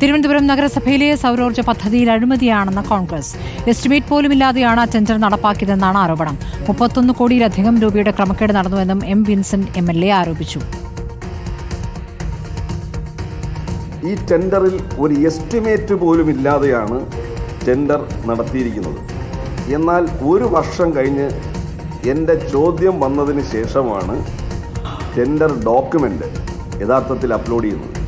തിരുവനന്തപുരം നഗരസഭയിലെ സൗരോർജ പദ്ധതിയിൽ അഴിമതിയാണെന്ന് കോൺഗ്രസ്. എസ്റ്റിമേറ്റ് പോലുമില്ലാതെയാണ് ടെൻഡർ നടപ്പാക്കിയതെന്നാണ് ആരോപണം. മുപ്പത്തൊന്ന് കോടിയിലധികം രൂപയുടെ ക്രമക്കേട് നടന്നുവെന്നും M Vincent M L A ആരോപിച്ചു. ഈ ടെൻഡറിൽ ഒരു എസ്റ്റിമേറ്റ് പോലും ഇല്ലാതെയാണ് ടെൻഡർ നടത്തിയിരിക്കുന്നത്. എന്നാൽ ഒരു വർഷം കഴിഞ്ഞ് എന്റെ ചോദ്യം വന്നതിന് ശേഷമാണ് ടെൻഡർ ഡോക്യുമെന്റ് യഥാർത്ഥത്തിൽ അപ്ലോഡ് ചെയ്യുന്നത്.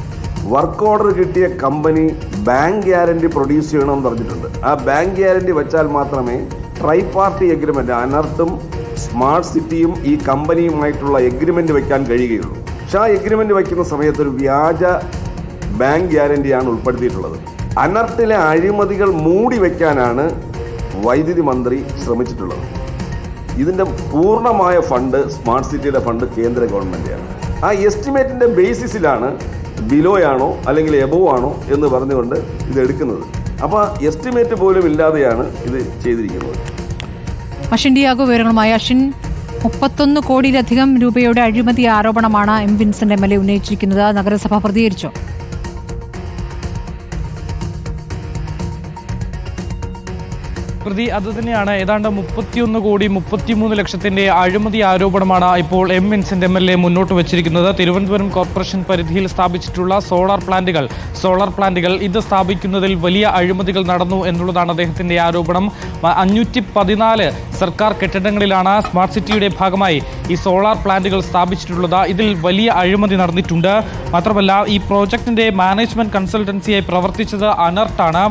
വർക്ക് ഓർഡർ കിട്ടിയ കമ്പനി ബാങ്ക് ഗ്യാരണ്ടി പ്രൊഡ്യൂസ് ചെയ്യണമെന്ന് പറഞ്ഞിട്ടുണ്ട്. ആ ബാങ്ക് ഗ്യാരണ്ടി വെച്ചാൽ മാത്രമേ ട്രൈ പാർട്ടി എഗ്രിമെന്റ് അനർത്തും സ്മാർട്ട് സിറ്റിയും ഈ കമ്പനിയുമായിട്ടുള്ള എഗ്രിമെന്റ് വയ്ക്കാൻ കഴിയുകയുള്ളൂ. പക്ഷേ ആ എഗ്രിമെന്റ് വയ്ക്കുന്ന സമയത്ത് ഒരു വ്യാജ ബാങ്ക് ഗ്യാരണ്ടിയാണ് ഉൾപ്പെടുത്തിയിട്ടുള്ളത്. അനർത്തിലെ അഴിമതികൾ മൂടി വയ്ക്കാനാണ് വൈദ്യുതി മന്ത്രി ശ്രമിച്ചിട്ടുള്ളത്. ഇതിന്റെ പൂർണമായ ഫണ്ട് സ്മാർട്ട് സിറ്റിയുടെ ഫണ്ട് കേന്ദ്ര ഗവൺമെന്റാണ് ആ എസ്റ്റിമേറ്റിന്റെ ബേസിസിലാണ് ബിലോയാണോ അല്ലെങ്കിൽ എബോ ആണോ എന്ന് പറഞ്ഞുകൊണ്ട് ഇത് എടുക്കുന്നത്. അപ്പോൾ എസ്റ്റിമേറ്റ് പോലും ഇല്ലാതെയാണ് ഇത് ചെയ്തിരിക്കുന്നത്. അഷിൻ ഡിയാഗോ വിവരങ്ങളുമായി അഷിൻ മുപ്പത്തൊന്ന് കോടിയിലധികം രൂപയുടെ അഴിമതി ആരോപണമാണ് M Vincent M L A ഉന്നയിച്ചിരിക്കുന്നത്. നഗരസഭ പ്രതികരിച്ചോ. പ്രതി അത് തന്നെയാണ്. ഏതാണ്ട് മുപ്പത്തിയൊന്ന് കോടി മുപ്പത്തിമൂന്ന് ലക്ഷത്തിന്റെ അഴിമതി ആരോപണമാണ് ഇപ്പോൾ M Vincent M L A മുന്നോട്ട് വെച്ചിരിക്കുന്നത്. തിരുവനന്തപുരം കോർപ്പറേഷൻ പരിധിയിൽ സ്ഥാപിച്ചിട്ടുള്ള സോളാർ പ്ലാന്റുകൾ. സോളാർ പ്ലാന്റുകൾ ഇത് സ്ഥാപിക്കുന്നതിൽ വലിയ അഴിമതികൾ നടന്നു എന്നുള്ളതാണ് അദ്ദേഹത്തിന്റെ ആരോപണം. അഞ്ഞൂറ്റി പതിനാല് സർക്കാർ കെട്ടിടങ്ങളിലാണ് സ്മാർട്ട് സിറ്റിയുടെ ഭാഗമായി ഈ സോളാർ പ്ലാന്റുകൾ സ്ഥാപിച്ചിട്ടുള്ളത്. ഇതിൽ വലിയ അഴിമതി നടന്നിട്ടുണ്ട്. മാത്രമല്ല ഈ പ്രോജക്റ്റിന്റെ മാനേജ്മെന്റ് കൺസൾട്ടൻസിയായി പ്രവർത്തിച്ചത് അനർട്ടാണ്.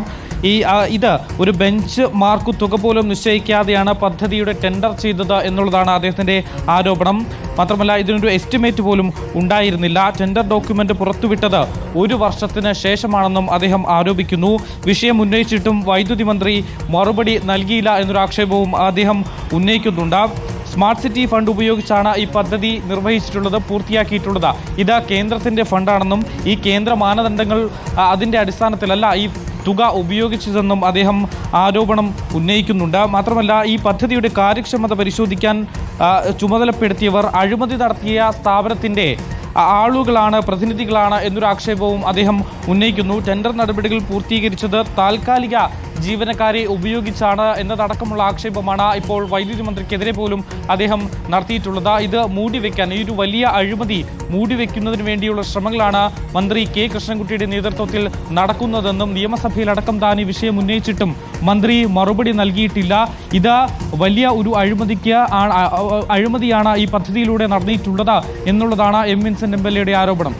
ഈ ഇത് ഒരു ബെഞ്ച് മാർക്ക് തുക പോലും നിശ്ചയിക്കാതെയാണ് പദ്ധതിയുടെ ടെൻഡർ ചെയ്തത് എന്നുള്ളതാണ് അദ്ദേഹത്തിന്റെ ആരോപണം. മാത്രമല്ല ഇതിനൊരു എസ്റ്റിമേറ്റ് പോലും ഉണ്ടായിരുന്നില്ല. ടെൻഡർ ഡോക്യുമെന്റ് പുറത്തുവിട്ടത് ഒരു വർഷത്തിന് ശേഷമാണെന്നും അദ്ദേഹം ആരോപിക്കുന്നു. വിഷയം ഉന്നയിച്ചിട്ടും വൈദ്യുതി മന്ത്രി മറുപടി നൽകിയില്ല എന്നൊരു ആക്ഷേപവും അദ്ദേഹം ഉന്നയിക്കുന്നുണ്ട്. സ്മാർട്ട് സിറ്റി ഫണ്ട് ഉപയോഗിച്ചാണ് ഈ പദ്ധതി നിർവഹിച്ചിട്ടുള്ളത് പൂർത്തിയാക്കിയിട്ടുള്ളത്. ഇത് കേന്ദ്രത്തിന്റെ ഫണ്ടാണെന്നും ഈ കേന്ദ്ര മാനദണ്ഡങ്ങൾ അതിന്റെ അടിസ്ഥാനത്തിലല്ല ഈ തുക ഉപയോഗിച്ചതെന്നും അദ്ദേഹം ആരോപണം ഉന്നയിക്കുന്നുണ്ട്. മാത്രമല്ല ഈ പദ്ധതിയുടെ കാര്യക്ഷമത പരിശോധിക്കാൻ ചുമതലപ്പെടുത്തിയവർ അഴിമതി നടത്തിയ സ്ഥാപനത്തിന്റെ ആളുകളാണ് പ്രതിനിധികളാണ് എന്നൊരു ആക്ഷേപവും അദ്ദേഹം ഉന്നയിക്കുന്നു. ടെൻഡർ നടപടികൾ പൂർത്തീകരിച്ചത് താൽക്കാലിക ജീവനക്കാരെ ഉപയോഗിച്ചാണ് എന്നതടക്കമുള്ള ആക്ഷേപമാണ് ഇപ്പോൾ വൈദ്യുതി മന്ത്രിക്കെതിരെ പോലും അദ്ദേഹം നടത്തിയിട്ടുള്ളത്. ഇത് മൂടിവെക്കാൻ ഈ ഒരു വലിയ അഴിമതി മൂടിവെക്കുന്നതിന് വേണ്ടിയുള്ള ശ്രമങ്ങളാണ് മന്ത്രി കെ കൃഷ്ണൻകുട്ടിയുടെ നേതൃത്വത്തിൽ നടക്കുന്നതെന്നും നിയമസഭയിലടക്കം താൻ ഈ വിഷയം ഉന്നയിച്ചിട്ടും മന്ത്രി മറുപടി നൽകിയിട്ടില്ല. ഇത് വലിയ ഒരു അഴിമതിക്ക് അഴിമതിയാണ് ഈ പദ്ധതിയിലൂടെ നടന്നിട്ടുള്ളത് എന്നുള്ളതാണ് എം വിൻസെന്റ് എം എൽ എയുടെ ആരോപണം.